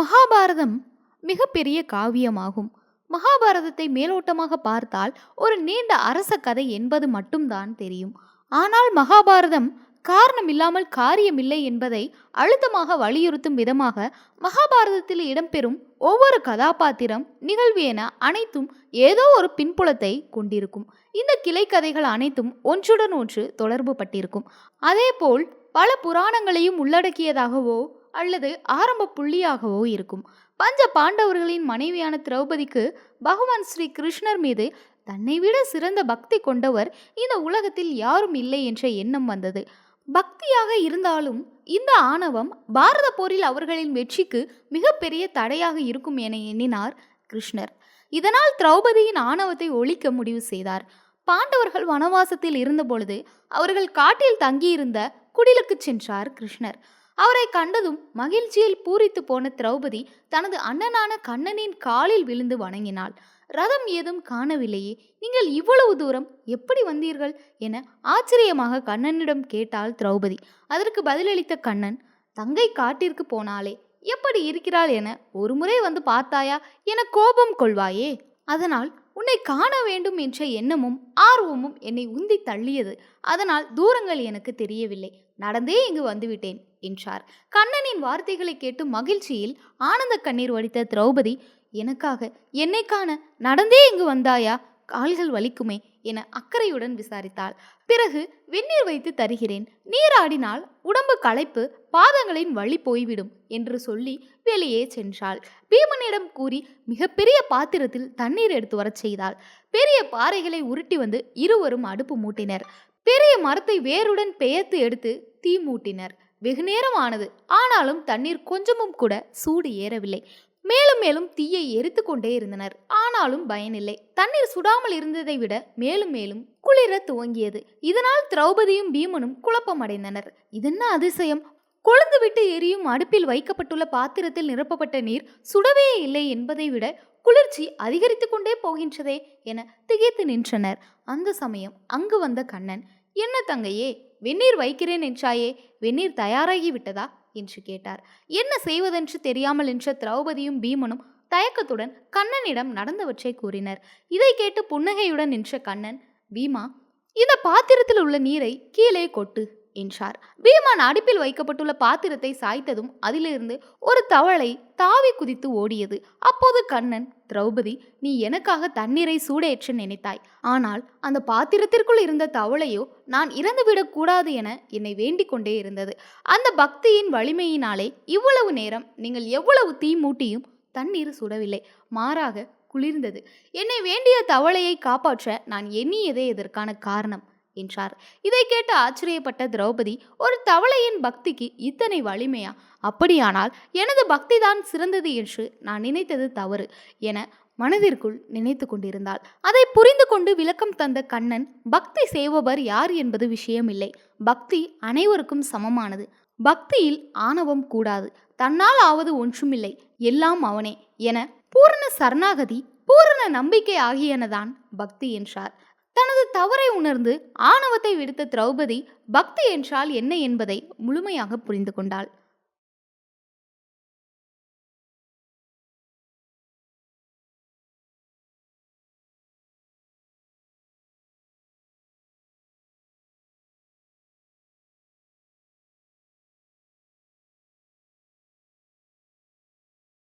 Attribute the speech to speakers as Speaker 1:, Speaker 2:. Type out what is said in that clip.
Speaker 1: மகாபாரதம் மிகப்பெரிய காவியமாகும். மகாபாரதத்தை மேலோட்டமாக பார்த்தால் ஒரு நீண்ட அரச கதை என்பது மட்டும்தான் தெரியும். ஆனால் மகாபாரதம் காரணம் இல்லாமல் காரியமில்லை என்பதை அழுத்தமாக வலியுறுத்தும் விதமாக மகாபாரதத்தில் இடம்பெறும் ஒவ்வொரு கதாபாத்திரம் நிகழ்வு என அனைத்தும் ஏதோ ஒரு பின்புலத்தை கொண்டிருக்கும். இந்த கிளை கதைகள் அனைத்தும் ஒன்றுடன் ஒன்று தொடர்பு பட்டிருக்கும் அதேபோல் பல புராணங்களையும் உள்ளடக்கியதாகவோ அல்லது ஆரம்ப புள்ளியாகவோ இருக்கும். பஞ்ச பாண்டவர்களின் மனைவியான திரௌபதிக்கு பகவான் ஸ்ரீ கிருஷ்ணர் மீது தன்னை விட சிறந்த பக்தி கொண்டவர் இந்த உலகத்தில் யாரும் இல்லை என்ற எண்ணம் வந்தது. பக்தியாக இருந்தாலும் இந்த ஆணவம் பாரத போரில் அவர்களின் வெற்றிக்கு மிகப்பெரிய தடையாக இருக்கும் என எண்ணினார் கிருஷ்ணர். இதனால் திரௌபதியின் ஆணவத்தை ஒழிக்க முடிவு செய்தார். பாண்டவர்கள் வனவாசத்தில் இருந்தபொழுது அவர்கள் காட்டில் தங்கியிருந்த குடிலுக்கு சென்றார் கிருஷ்ணர். அவரை கண்டதும் மகிழ்ச்சியில் பூரித்து போன திரௌபதி தனது அண்ணனான கண்ணனின் காலில் விழுந்து வணங்கினாள். ரதம் ஏதும் காணவில்லையே நீங்கள் இவ்வளவு தூரம் எப்படி வந்தீர்கள் என ஆச்சரியமாக கண்ணனிடம் கேட்டாள் திரௌபதி. அதற்கு பதிலளித்த கண்ணன் தங்கை காட்டிற்கு போனாளே எப்படி இருக்கிறாள் என ஒருமுறை வந்து பார்த்தாயா என கோபம் கொள்வாயே? அதனால் உன்னை காண வேண்டும் என்ற எண்ணமும் ஆர்வமும் என்னை உந்தி தள்ளியது. அதனால் தூரங்கள் எனக்கு தெரியவில்லை. நடந்தே இங்கு வந்துவிட்டேன் என்றார். கண்ணனின் வார்த்தைகளை கேட்டு மகிழ்ச்சியில் ஆனந்த கண்ணீர் வடித்த திரௌபதி எனக்காக என்னை காண நடந்தே இங்கு வந்தாயா? கால்கள் வலிக்குமே என அக்கறையுடன் விசாரித்தாள். பிறகு வெந்நீர் வைத்து தருகிறேன். நீராடினால் உடம்பு களைப்பு பாதங்களின் வழி போய்விடும் என்று சொல்லி வெளியே சென்றாள். பீமனிடம் கூறி மிகப்பெரிய பாத்திரத்தில் தண்ணீர் எடுத்து வரச் செய்தாள். பெரிய பாறைகளை உருட்டி வந்து இருவரும் அடுப்பு மூட்டினர். பெரிய மரத்தை வேருடன் பெயர்த்து எடுத்து தீ மூட்டினர். வெகு நேரம் ஆனது. ஆனாலும் தண்ணீர் கொஞ்சமும் கூட சூடு ஏறவில்லை. மேலும் மேலும் தீயை எரித்து கொண்டே இருந்தனர். ஆனாலும் பயனில்லை. தண்ணீர் சுடாமல் இருந்ததை விட மேலும் மேலும் குளிர துவங்கியது. இதனால் திரௌபதியும் பீமனும் குழப்பமடைந்தனர். இதென்ன அதிசயம்? கொழுந்துவிட்டு எரியும் அடுப்பில் வைக்கப்பட்டுள்ள பாத்திரத்தில் நிரப்பப்பட்ட நீர் சுடவே இல்லை என்பதை விட குளிர்ச்சி அதிகரித்து கொண்டே போகின்றதே என திகைத்து நின்றனர். அந்த சமயம் அங்கு வந்த கண்ணன் என்ன தங்கையே வெந்நீர் வைக்கிறேன் என்றாயே வெந்நீர் தயாராகி விட்டதா? என்று கேட்டார். என்ன செய்வதென்று தெரியாமல் நின்ற திரௌபதியும் பீமனும் தயக்கத்துடன் கண்ணனிடம் நடந்தவற்றை கூறினர். இதை கேட்டு புன்னகையுடன் நின்ற கண்ணன் பீமா இந்த பாத்திரத்தில் உள்ள நீரை கீழே கொட்டு. என்றார். பீமான் அடுப்பில் வைக்கப்பட்டுள்ள பாத்திரத்தை சாய்த்ததும் அதிலிருந்து ஒரு தவளை தாவி குதித்து ஓடியது. அப்போது கண்ணன் திரௌபதி நீ எனக்காக தண்ணீரை சூடேற்ற நினைத்தாய். ஆனால் அந்த பாத்திரத்திற்குள் இருந்த தவளையோ நான் இறந்துவிடக் கூடாது என என்னை வேண்டிக் கொண்டே இருந்தது. அந்த பக்தியின் வலிமையினாலே இவ்வளவு நேரம் நீங்கள் எவ்வளவு தீ மூட்டியும் தண்ணீர் சுடவில்லை. மாறாக குளிர்ந்தது. என்னை வேண்டிய தவளையை காப்பாற்ற நான் எண்ணியதே இதற்கான காரணம். என்றார். இதை கேட்டு ஆச்சரியப்பட்ட திரௌபதி ஒரு தவளையின் பக்திக்கு இத்தனை வலிமையா? அப்படியானால் எனது பக்திதான் சிறந்தது என்று நான் நினைத்தது தவறு என மனதிற்குள் நினைத்து கொண்டிருந்தாள். அதை புரிந்து கொண்டு விளக்கம் தந்த கண்ணன் பக்தி செய்பவர் யார் என்பது விஷயமில்லை. பக்தி அனைவருக்கும் சமமானது. பக்தியில் ஆணவம் கூடாது. தன்னால் ஆவது ஒன்றுமில்லை. எல்லாம் அவனே என பூரண சரணாகதி பூரண நம்பிக்கை ஆகியனதான் பக்தி என்றார். தனது தவறை உணர்ந்து ஆணவத்தை விடுத்த திரௌபதி பக்தி என்றால் என்ன என்பதை முழுமையாக புரிந்து கொண்டாள்.